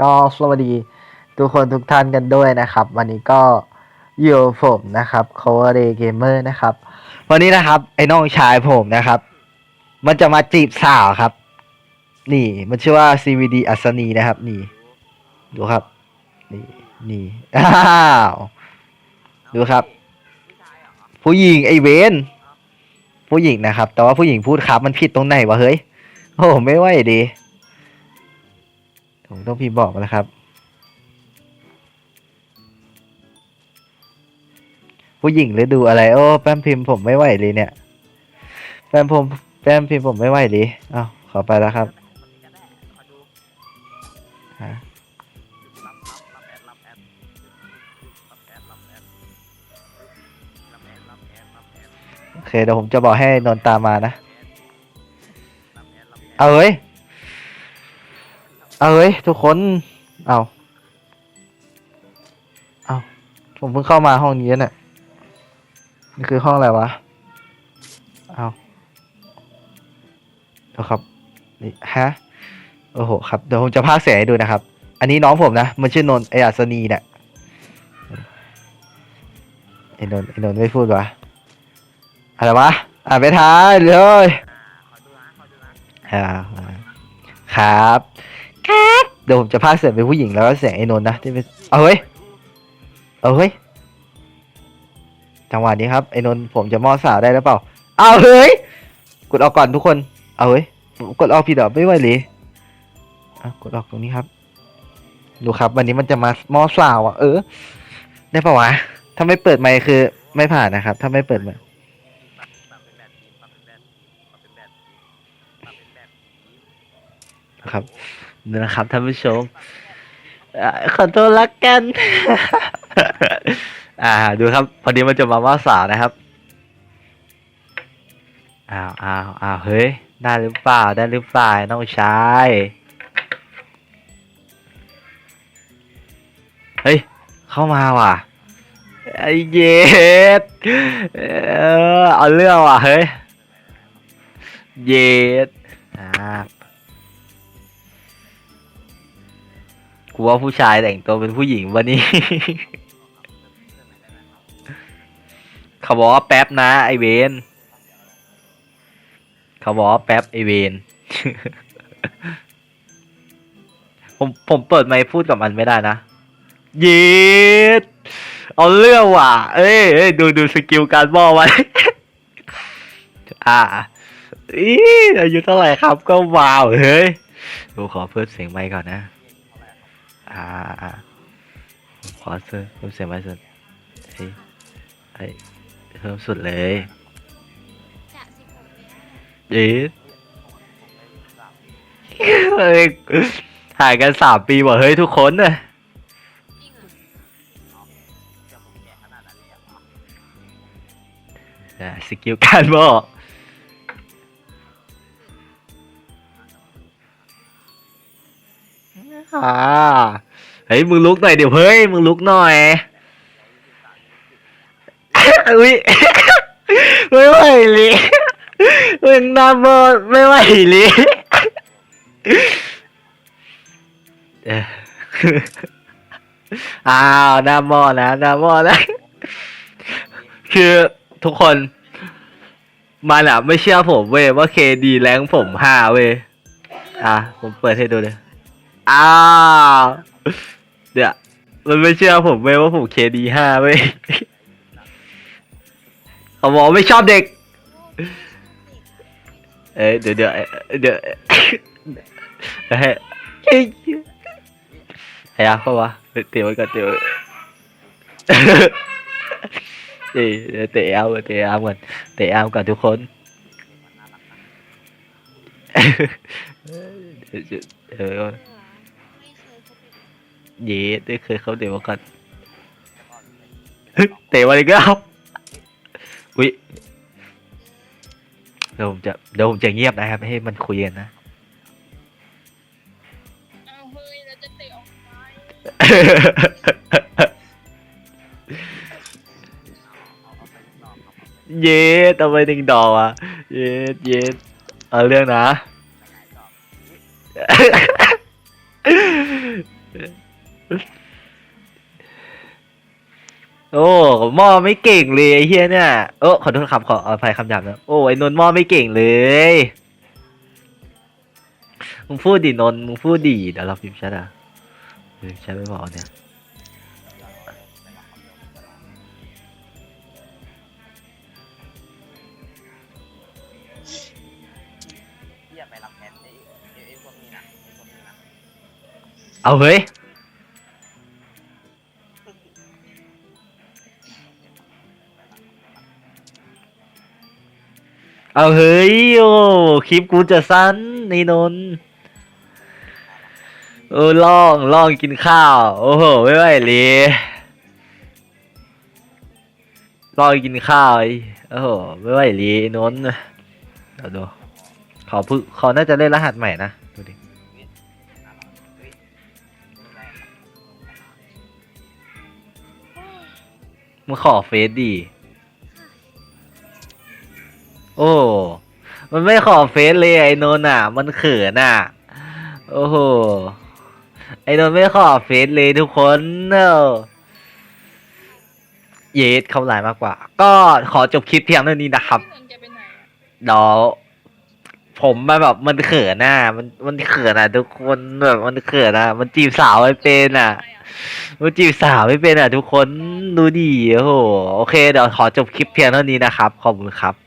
ก็สวัสดีทุกคนทุกท่านกันด้วยนะครับ วันนี้ก็อยู่ผมนะครับ c o v e r Day Gamer นะครับ วันนี้นะครับ ไอ้น้องชายผมนะครับ มันจะมาจีบสาวครับ นี่ มันชื่อว่า CVD อัศนีนะครับ นี่ ดูครับ นี่นี่อ้าวดูครับ ผู้หญิงไอเวนผู้หญิงนะครับ แต่ว่าผู้หญิงพูดครับ มันผิดตรงไหนวะเฮ้ยโอ้ไม่ไหวดี ผมต้องพิมพ์บอกมาแล้วครับ ผู้หญิงหรือดูอะไร โอ้แป้มพิมพ์ผมไม่ไหวเลยเนี่ย แป้มผมแป้มพิมพ์ผมไม่ไหวเลยอ้าวขอไปแล้วครับฮะโอเคเดี๋ยวผมจะบอกให้นนตามมานะ เอาเฮ้ย เอาเฮ้ยทุกคน เอาเอาผมเพิ่งเข้ามาห้องนี้น่ะนี่คือห้องอะไรวะ เอาเดี๋ยวครับ นี่ฮะ โอ้โห ครับ เดี๋ยวผมจะพากย์เสียงให้ดูนะครับ อันนี้น้องผมนะ มันชื่อนนท์ไออัศนีเนี่ยไอ้นนท์ไอ้นนท์ไม่พูดวะอะไรวะ อ่านไปท้ายเลยอ่าครับ ครับเดี๋ยวผมจะพากเสียงเป็นผู้หญิงแล้วก็เสียงไอ้นนท์นะที่เป็นเอาเฮ้ยเอาเฮ้ยจังหวะนี้ครับไอ้นนท์ผมจะมอสาวได้หรือเปล่าเอาเฮ้ยกดออกก่อนทุกคนเอาเฮ้ยกดออกผิดเหรอไม่ไหวเลยอะกดออกตรงนี้ครับดูครับ วันนี้มันจะมามอสาวอะเออ ได้ปะวะถ้าไม่เปิดไมค์คือ ไม่ผ่านนะครับ ถ้าไม่เปิดไมค์ครับ นี่นะครับท่านผู้ชมอขอโทษละกัน อ่า ดูครับ พอดีมันจะมาว่าสาวนะครับ อ้าวอ้าวอ้าวเฮ้ย ได้หรือเปล่า ได้หรือเปล่า น้องชาย เฮ้ย เข้ามาว่ะ ไอ้เย็ดเออเอาเรื่องว่ะ เฮ้ย เย็ดอ่า กูว่าผู้ชายแต่งตัวเป็นผู้หญิงวันนี้ เขาบอกว่าแป๊บนะ ไอเวนเขาบอกว่าแป๊บไอเวนผมผมเปิดไมค์พูดกับมันไม่ได้นะเย็ดเอาเรื่องว่ะ เอ้ยดูดูสกิลการบอไว้ อ่าอีอายุเท่าไหร่ครับก็วาวเฮ้ยดูขอเพิ่มเสียงไมค์ก่อนนะ อ่าอ่าขอเพิ่มเพิ่มเสียงไมค์สุดเฮ้ยเฮ้ยเพิ่มสุดเลยดิเอ๊ะเฮ้ยห่างกันสามปีว่ะเฮ้ยทุกคนน่ะสกิลการบอก อ่าเฮ้ยมึงลุกหน่อยเดี๋ยวเฮ้ยมึงลุกหน่อยอุ้ยไม่ไหวเลยมึงน้าบอไม่ไหวเลยเอ้ยอ้าวหน้าหมอนะหน้าหมอนะคือทุกคนมันอะไม่เชื่อผมเว้ยว่าเคดีแรงผมห้าเว้ยอะผมเปิดให้ดูเลย อ้าวเดี๋ยวมันไม่เชื่อผมเว้ยว่าผมเคดีห้าเว้ยเขาบอกไม่ชอบเด็ก เอ้ยเดี๋ยวเดี๋ยวเดี๋ยวเฮ้ยเฮ้ยไอ้ยาเข้าวะเตะไว้ก่อนเตะไว้เตะเตะเอาเตะเอาก่อนเตะเอาก่อนทุกคนเดี๋ยวจะเออ เย้ได้เคยเขาเตะมาก่อนเตะมาอีกแล้วอุ้ยเดี๋ยวผมจะเดี๋ยวผมจะเงียบนะครับ ให้มันคุยกันนะเอาเฮ้ยเราจะเตะออกไปเย้ทำไมถึงดอกอะ เย้เย้เอาเรื่องนะ โอ้หม้อไม่เก่งเลยไอ้เฮียเนี่ยโอ้ขอโทษครับขออภัยคำหยาบนะโอ้ไอ้นนท์หม้อไม่เก่งเลยมึงพูดดินนท์มึงพูดดิเดี๋ยวเราพิมพ์แชทอะเออแชทไม่พอกเนี่ยเที่ยไปรับแทนไอ้ไอ้ไอ้พวกนี้นะไอ้พวกนี้นะเอาเฮ้ย เอาเฮ้ยโอ้คลิปกูจะสั้นในนนท์เออลองลองกินข้าว โอ้โหไม่ไหวเลยลองกินข้าวไอ้โอ้โหไม่ไหวเลยนนเดี๋ยวดูเขาเพิ่งเขาน่าจะเล่นรหัสใหม่นะดูดิมึงขอเฟซดี โอ้ มันไม่ขอเฟซเลยไอ้นนท์อะ มันเขินอะ โอ้โห ไอ้นนท์ไม่ขอเฟซเลยทุกคนเนอะเยสเขาหลายมากกว่า ก็ขอจบคลิปเพียงเท่านี้นะครับเดี๋ยวผมมาแบบมันเขินอะ มันมันเขินอะ ทุกคนแบบมันเขินอะ มันจีบสาวไม่เป็นอะไปอะมันจีบสาวไม่เป็นอะ ทุกคนดูดีโอ้โห โอเคเดี๋ยวขอจบคลิปเพียงเท่านี้นะครับ ขอบคุณครับ